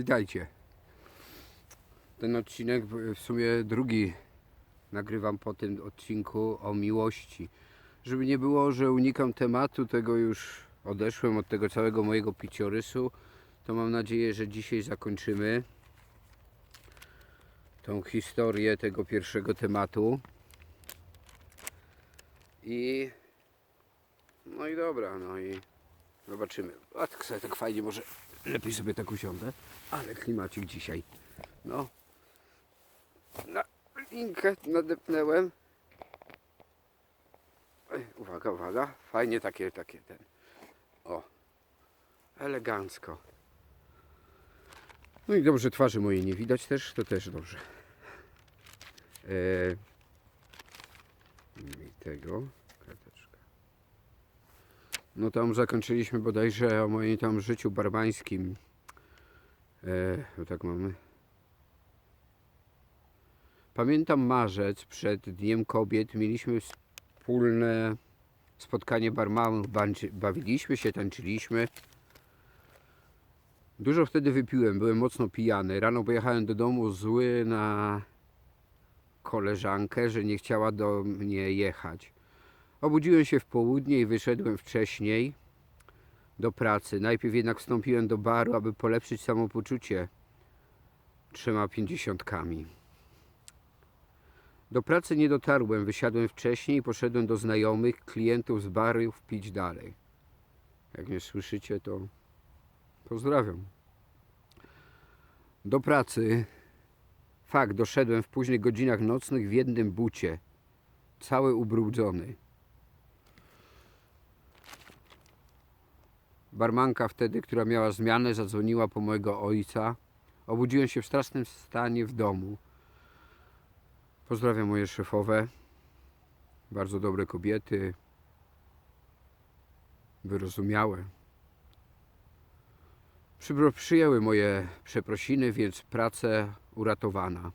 Witajcie. Ten odcinek w sumie drugi nagrywam po tym odcinku o miłości. Żeby nie było, że unikam tematu, tego już odeszłem od tego całego mojego piciorysu, to mam nadzieję, że dzisiaj zakończymy tą historię tego pierwszego tematu. I no i dobra, no i zobaczymy. A tak sobie tak fajnie, może lepiej sobie tak usiądę, ale klimacik dzisiaj. No. Na linkę nadepnęłem. Ej, uwaga, uwaga. Fajnie takie, takie ten. O. Elegancko. No i dobrze, twarzy mojej nie widać też, to też dobrze. Eee, tego. No tam zakończyliśmy bodajże o moim tam życiu barbańskim. E, no tak mamy. Pamiętam marzec przed Dniem Kobiet mieliśmy wspólne spotkanie barmanów. Bawiliśmy się, tańczyliśmy. Dużo wtedy wypiłem, byłem mocno pijany. Rano pojechałem do domu zły na koleżankę, że nie chciała do mnie jechać. Obudziłem się w południe i wyszedłem wcześniej do pracy. Najpierw jednak wstąpiłem do baru, aby polepszyć samopoczucie trzema pięćdziesiątkami. Do pracy nie dotarłem, wysiadłem wcześniej i poszedłem do znajomych, klientów z barów pić dalej. Jak mnie słyszycie, to pozdrawiam. Do pracy. Fakt, doszedłem w późnych godzinach nocnych w jednym bucie, cały ubrudzony. Barmanka wtedy, która miała zmianę, zadzwoniła po mojego ojca. Obudziłem się w strasznym stanie w domu. Pozdrawiam moje szefowe. Bardzo dobre kobiety. Wyrozumiałe. Przyjęły moje przeprosiny, więc praca uratowana.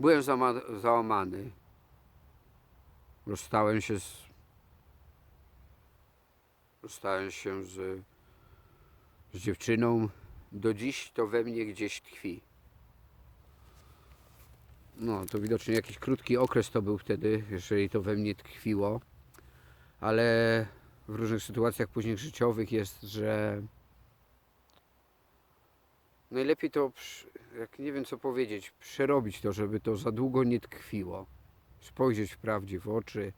Byłem załamany. Rozstałem się z Rozstałem się z, z dziewczyną. Do dziś to we mnie gdzieś tkwi. No, to widocznie jakiś krótki okres to był wtedy, jeżeli to we mnie tkwiło. Ale w różnych sytuacjach później życiowych jest, że najlepiej to, jak nie wiem co powiedzieć, przerobić to, żeby to za długo nie tkwiło. Spojrzeć w prawdzie w oczy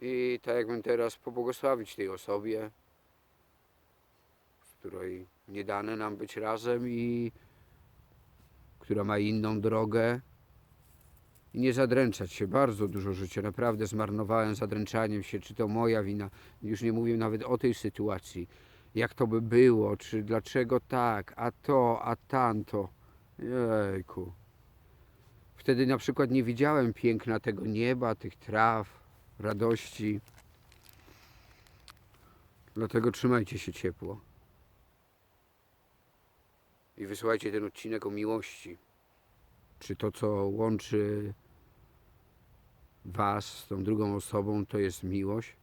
i tak jakbym teraz pobłogosławić tej osobie, z której nie dane nam być razem i która ma inną drogę. I nie zadręczać się. Bardzo dużo życia naprawdę zmarnowałem zadręczaniem się, czy to moja wina. Już nie mówię nawet o tej sytuacji. Jak to by było, czy dlaczego tak, a to, a tamto. Jejku. Wtedy na przykład nie widziałem piękna tego nieba, tych traw, radości. Dlatego trzymajcie się ciepło. I wysłuchajcie ten odcinek o miłości. Czy to, co łączy Was z tą drugą osobą, to jest miłość?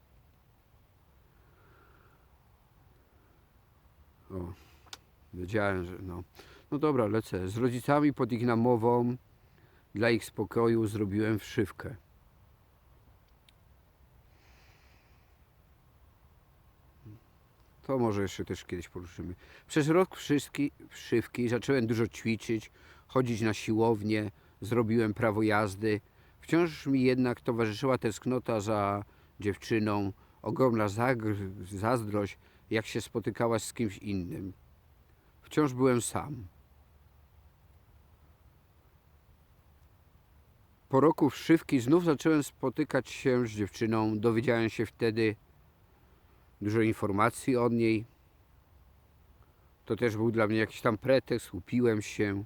O, wiedziałem, że no. No dobra, lecę. Z rodzicami pod ich namową dla ich spokoju zrobiłem wszywkę. To może jeszcze też kiedyś poruszymy. Przez rok wszystki, wszywki zacząłem dużo ćwiczyć, chodzić na siłownię, zrobiłem prawo jazdy. Wciąż mi jednak towarzyszyła tęsknota za dziewczyną, ogromna zazdrość, jak się spotykałaś z kimś innym. Wciąż byłem sam. Po roku wszywki znów zacząłem spotykać się z dziewczyną. Dowiedziałem się wtedy, dużo informacji od niej. To też był dla mnie jakiś tam pretekst, upiłem się.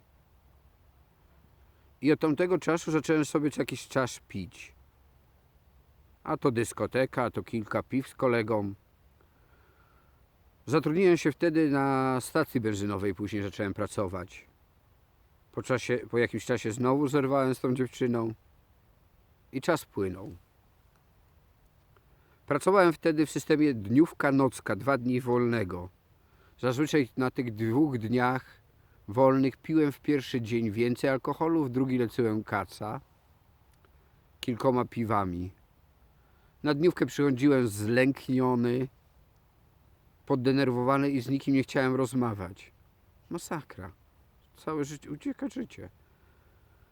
I od tamtego czasu zacząłem sobie co jakiś czas pić. A to dyskoteka, a to kilka piw z kolegą. Zatrudniłem się wtedy na stacji benzynowej, później zacząłem pracować. Po, czasie, po jakimś czasie znowu zerwałem z tą dziewczyną i czas płynął. Pracowałem wtedy w systemie dniówka, nocka, dwa dni wolnego. Zazwyczaj na tych dwóch dniach wolnych piłem w pierwszy dzień więcej alkoholu, w drugi lecyłem kaca kilkoma piwami. Na dniówkę przychodziłem zlękniony, poddenerwowany i z nikim nie chciałem rozmawiać. Masakra. Całe życie, ucieka życie.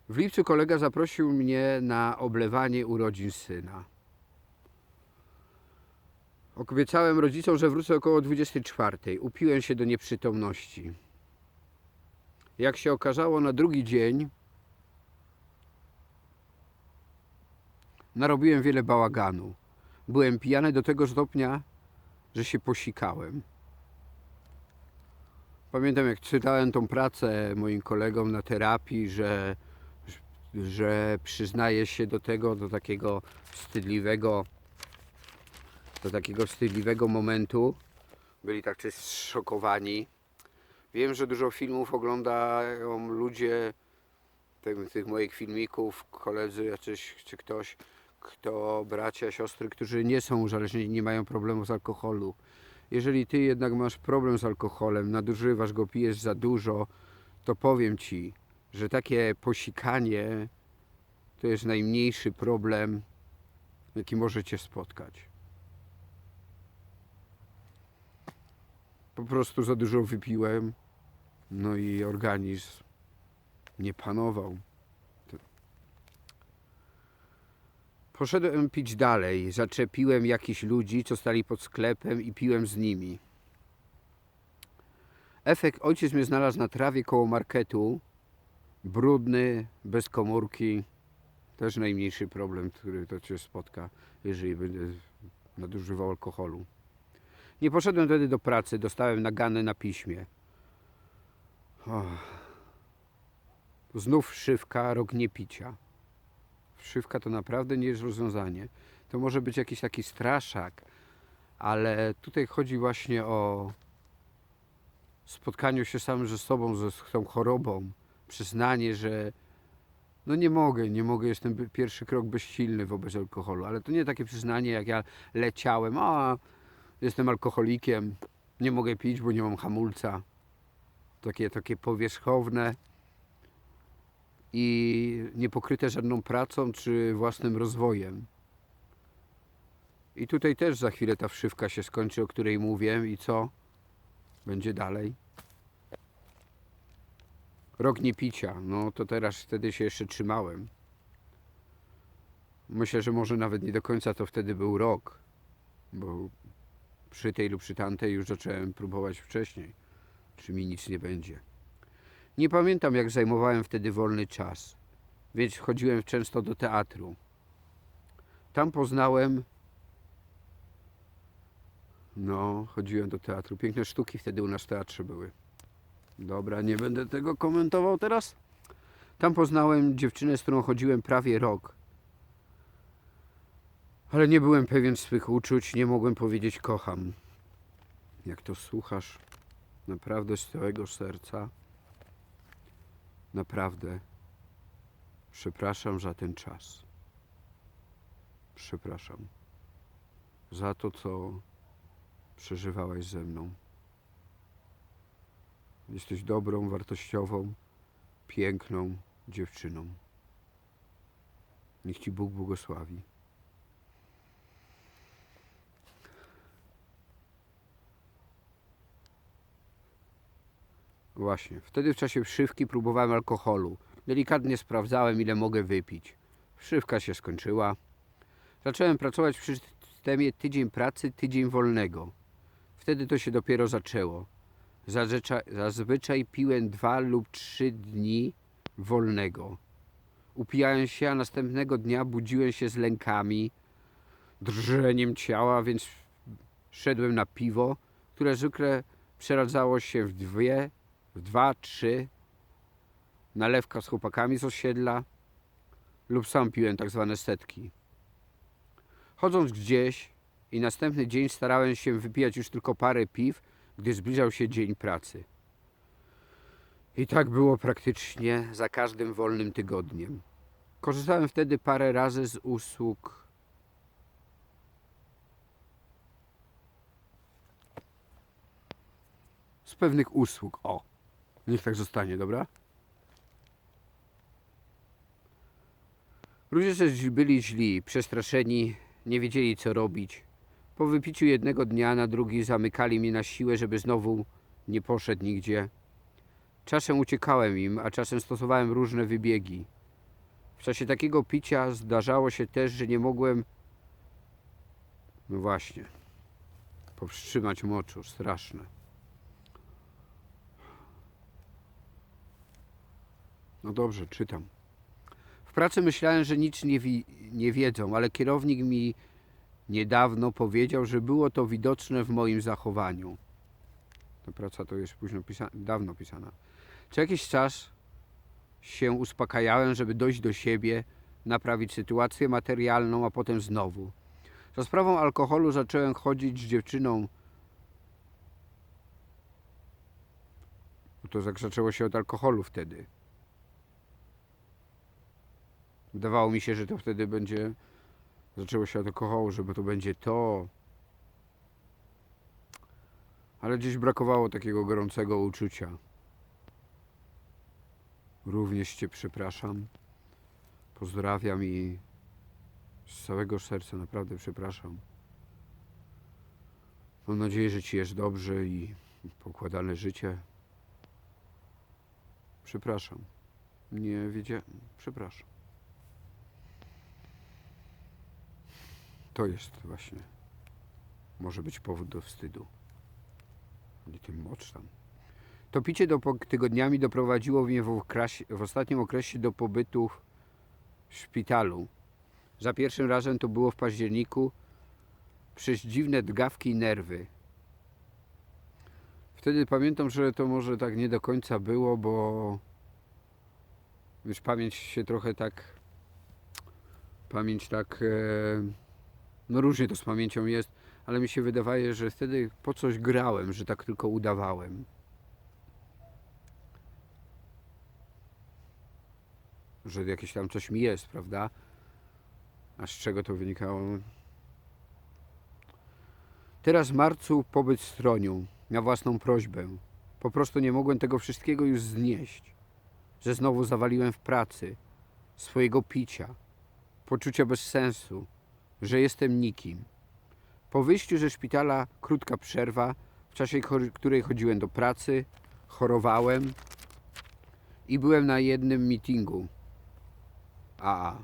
W lipcu kolega zaprosił mnie na oblewanie urodzin syna. Obiecałem rodzicom, że wrócę około 24. Upiłem się do nieprzytomności. Jak się okazało, na drugi dzień narobiłem wiele bałaganu. Byłem pijany do tego stopnia, że się posikałem. Pamiętam, jak czytałem tą pracę moim kolegom na terapii, że, że przyznaje się do tego, do takiego wstydliwego, do takiego wstydliwego momentu. Byli tak czy zszokowani. Wiem, że dużo filmów oglądają ludzie, tych, moich filmików, koledzy jacyś, czy ktoś, kto, bracia, siostry, którzy nie są uzależnieni, nie mają problemu z alkoholu. Jeżeli ty jednak masz problem z alkoholem, nadużywasz go, pijesz za dużo, to powiem ci, że takie posikanie to jest najmniejszy problem, jaki może cię spotkać. Po prostu za dużo wypiłem, no i organizm nie panował. Poszedłem pić dalej. Zaczepiłem jakichś ludzi, co stali pod sklepem i piłem z nimi. Efekt ojciec mnie znalazł na trawie koło marketu. Brudny, bez komórki. Też najmniejszy problem, który to cię spotka, jeżeli będę nadużywał alkoholu. Nie poszedłem wtedy do pracy, dostałem nagany na piśmie. Och. Znów szywka, rok niepicia. Szywka to naprawdę nie jest rozwiązanie. To może być jakiś taki straszak, ale tutaj chodzi właśnie o spotkaniu się samym ze sobą, z tą chorobą, przyznanie, że no nie mogę, nie mogę, jestem pierwszy krok bezsilny wobec alkoholu, ale to nie takie przyznanie, jak ja leciałem, a jestem alkoholikiem, nie mogę pić, bo nie mam hamulca. Takie, takie powierzchowne i niepokryte żadną pracą czy własnym rozwojem. I tutaj też za chwilę ta wszywka się skończy, o której mówię i co będzie dalej. Rok niepicia, no to teraz wtedy się jeszcze trzymałem. Myślę, że może nawet nie do końca to wtedy był rok, bo przy tej lub przy tamtej już zacząłem próbować wcześniej, czy mi nic nie będzie. Nie pamiętam, jak zajmowałem wtedy wolny czas, więc chodziłem często do teatru. Tam poznałem. No, chodziłem do teatru. Piękne sztuki wtedy u nas w teatrze były. Dobra, nie będę tego komentował teraz. Tam poznałem dziewczynę, z którą chodziłem prawie rok. Ale nie byłem pewien swych uczuć, nie mogłem powiedzieć kocham. Jak to słuchasz, naprawdę z całego serca, naprawdę przepraszam za ten czas. Przepraszam za to, co przeżywałaś ze mną. Jesteś dobrą, wartościową, piękną dziewczyną. Niech Ci Bóg błogosławi. Właśnie. Wtedy w czasie wszywki próbowałem alkoholu. Delikatnie sprawdzałem, ile mogę wypić. Wszywka się skończyła. Zacząłem pracować przy systemie tydzień pracy, tydzień wolnego. Wtedy to się dopiero zaczęło. Zazwyczaj, zazwyczaj piłem dwa lub trzy dni wolnego. Upijałem się, a następnego dnia budziłem się z lękami, drżeniem ciała, więc szedłem na piwo, które zwykle przeradzało się w dwie, w dwa, trzy, nalewka z chłopakami z osiedla lub sam piłem tak zwane setki. Chodząc gdzieś i następny dzień starałem się wypijać już tylko parę piw, gdy zbliżał się dzień pracy. I tak było praktycznie za każdym wolnym tygodniem. Korzystałem wtedy parę razy z usług pewnych usług. O, niech tak zostanie, dobra? Też byli źli, przestraszeni, nie wiedzieli co robić. Po wypiciu jednego dnia na drugi zamykali mnie na siłę, żeby znowu nie poszedł nigdzie. Czasem uciekałem im, a czasem stosowałem różne wybiegi. W czasie takiego picia zdarzało się też, że nie mogłem. No właśnie. Powstrzymać moczu. Straszne. No dobrze, czytam. W pracy myślałem, że nic nie, wi- nie wiedzą, ale kierownik mi niedawno powiedział, że było to widoczne w moim zachowaniu. Ta praca to jest późno pisa- dawno pisana. Co jakiś czas się uspokajałem, żeby dojść do siebie, naprawić sytuację materialną, a potem znowu. Za sprawą alkoholu zacząłem chodzić z dziewczyną. To zaczęło się od alkoholu wtedy. Wydawało mi się, że to wtedy będzie. Zaczęło się od alkoholu, żeby to będzie to. Ale gdzieś brakowało takiego gorącego uczucia. Również Cię przepraszam. Pozdrawiam i z całego serca naprawdę przepraszam. Mam nadzieję, że Ci jest dobrze i pokładane życie. Przepraszam. Nie wiedziałem. Przepraszam. To jest właśnie. Może być powód do wstydu. Nie tym mocz tam. To picie do tygodniami doprowadziło mnie w, okresie, w ostatnim okresie do pobytu w szpitalu. Za pierwszym razem to było w październiku przez dziwne drgawki i nerwy. Wtedy pamiętam, że to może tak nie do końca było, bo już pamięć się trochę tak. Pamięć tak. E, no różnie to z pamięcią jest, ale mi się wydaje, że wtedy po coś grałem, że tak tylko udawałem. że jakieś tam coś mi jest, prawda? A z czego to wynikało? Teraz w marcu pobyt w stroniu. Miał własną prośbę. Po prostu nie mogłem tego wszystkiego już znieść. Że znowu zawaliłem w pracy, swojego picia, poczucia bez sensu, że jestem nikim. Po wyjściu ze szpitala krótka przerwa, w czasie której chodziłem do pracy, chorowałem i byłem na jednym meetingu. AA.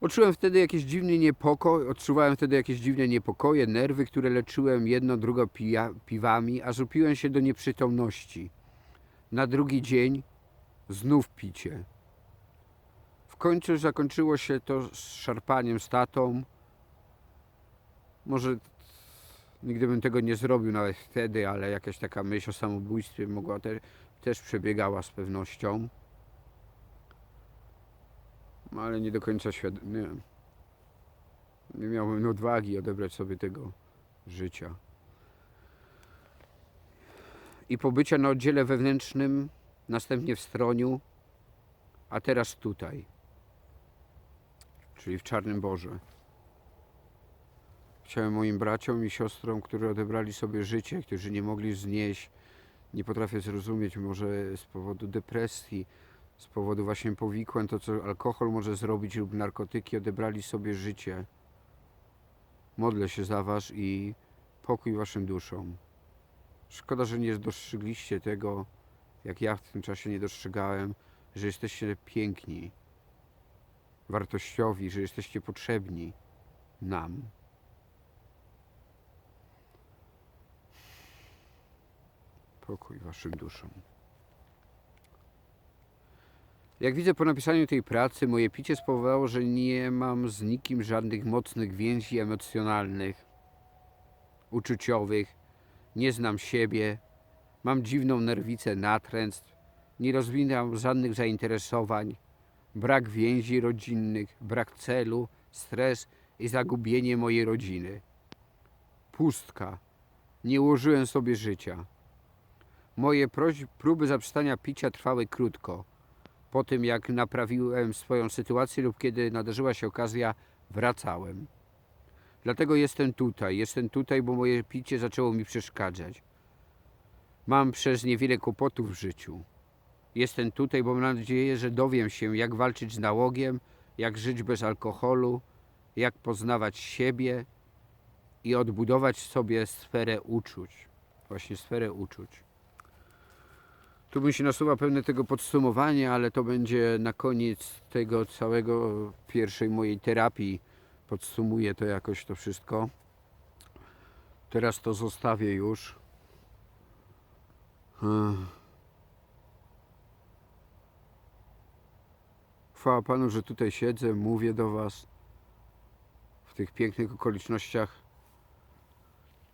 Odczułem wtedy dziwny niepokój, odczuwałem wtedy jakieś dziwne niepokoje, nerwy, które leczyłem jedno, drugo pija, piwami, aż upiłem się do nieprzytomności. Na drugi dzień znów picie. Końcu zakończyło się to z szarpaniem z tatą. Może nigdy bym tego nie zrobił nawet wtedy, ale jakaś taka myśl o samobójstwie mogła też też przebiegała z pewnością. No, Ale nie do końca świadomie. Nie. nie miałem odwagi odebrać sobie tego życia. I pobycia na oddziale wewnętrznym, następnie w stroniu, a teraz tutaj. Czyli w Czarnym Boże. Chciałem moim braciom i siostrom, którzy odebrali sobie życie, którzy nie mogli znieść nie potrafię zrozumieć, może z powodu depresji, z powodu właśnie powikłań, to co alkohol może zrobić lub narkotyki, odebrali sobie życie. Modlę się za Was i pokój Waszym duszom. Szkoda, że nie dostrzegliście tego, jak ja w tym czasie nie dostrzegałem, że jesteście piękni, wartościowi, że jesteście potrzebni nam. Pokój waszym duszom. Jak widzę po napisaniu tej pracy, moje picie spowodowało, że nie mam z nikim żadnych mocnych więzi emocjonalnych, uczuciowych, nie znam siebie, mam dziwną nerwicę natręstw, nie rozwinam żadnych zainteresowań, brak więzi rodzinnych, brak celu, stres i zagubienie mojej rodziny. Pustka. Nie ułożyłem sobie życia. Moje próby zaprzestania picia trwały krótko. Po tym, jak naprawiłem swoją sytuację lub kiedy nadarzyła się okazja, wracałem. Dlatego jestem tutaj. Jestem tutaj, bo moje picie zaczęło mi przeszkadzać. Mam przez niewiele kłopotów w życiu. Jestem tutaj, bo mam nadzieję, że dowiem się, jak walczyć z nałogiem, jak żyć bez alkoholu, jak poznawać siebie i odbudować sobie sferę uczuć. Właśnie sferę uczuć. Tu mi się nasuwa pewne tego podsumowania, ale to będzie na koniec tego całego pierwszej mojej terapii. Podsumuję to jakoś to wszystko. Teraz to zostawię już. Ech. Chwała Panu, że tutaj siedzę, mówię do Was w tych pięknych okolicznościach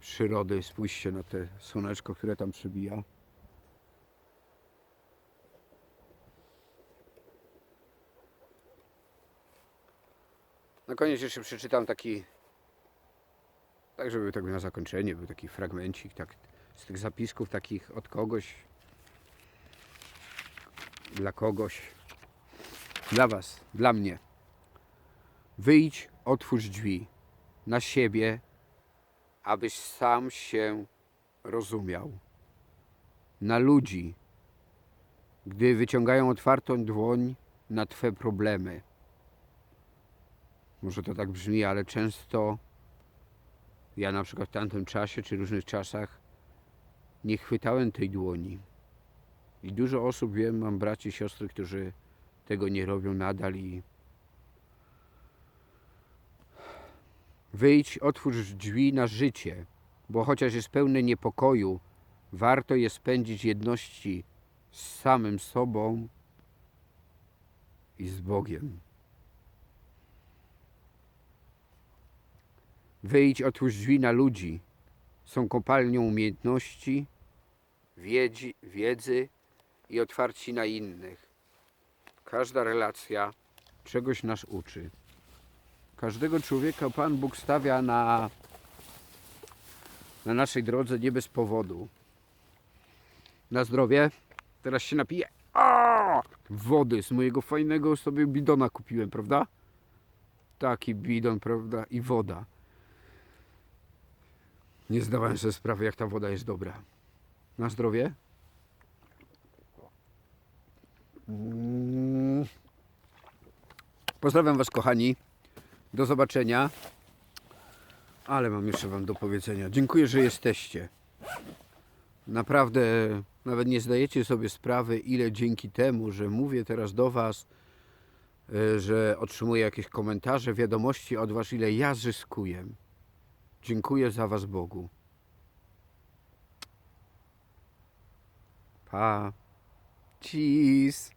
przyrody. Spójrzcie na te słoneczko, które tam przybija. Na koniec jeszcze przeczytam taki, tak żeby tak na zakończenie, był taki fragmencik tak, z tych zapisków takich od kogoś, dla kogoś, dla Was, dla mnie. Wyjdź, otwórz drzwi na siebie, abyś sam się rozumiał. Na ludzi, gdy wyciągają otwartą dłoń na Twe problemy. Może to tak brzmi, ale często ja na przykład w tamtym czasie czy różnych czasach nie chwytałem tej dłoni. I dużo osób wiem, mam braci i siostry, którzy tego nie robią nadal i wyjdź, otwórz drzwi na życie, bo chociaż jest pełne niepokoju, warto je spędzić jedności z samym sobą i z Bogiem. Wyjdź, otwórz drzwi na ludzi. Są kopalnią umiejętności, wiedzi, wiedzy i otwarci na innych. Każda relacja czegoś nas uczy. Każdego człowieka Pan Bóg stawia na, na naszej drodze nie bez powodu. Na zdrowie. Teraz się napiję. A! Wody z mojego fajnego sobie bidona kupiłem, prawda? Taki bidon, prawda? I woda. Nie zdawałem sobie sprawy, jak ta woda jest dobra. Na zdrowie. Mm. Pozdrawiam Was, kochani. Do zobaczenia. Ale mam jeszcze Wam do powiedzenia. Dziękuję, że jesteście. Naprawdę nawet nie zdajecie sobie sprawy, ile dzięki temu, że mówię teraz do Was, e, że otrzymuję jakieś komentarze, wiadomości od Was, ile ja zyskuję. Dziękuję za Was Bogu. Pa. Cheese.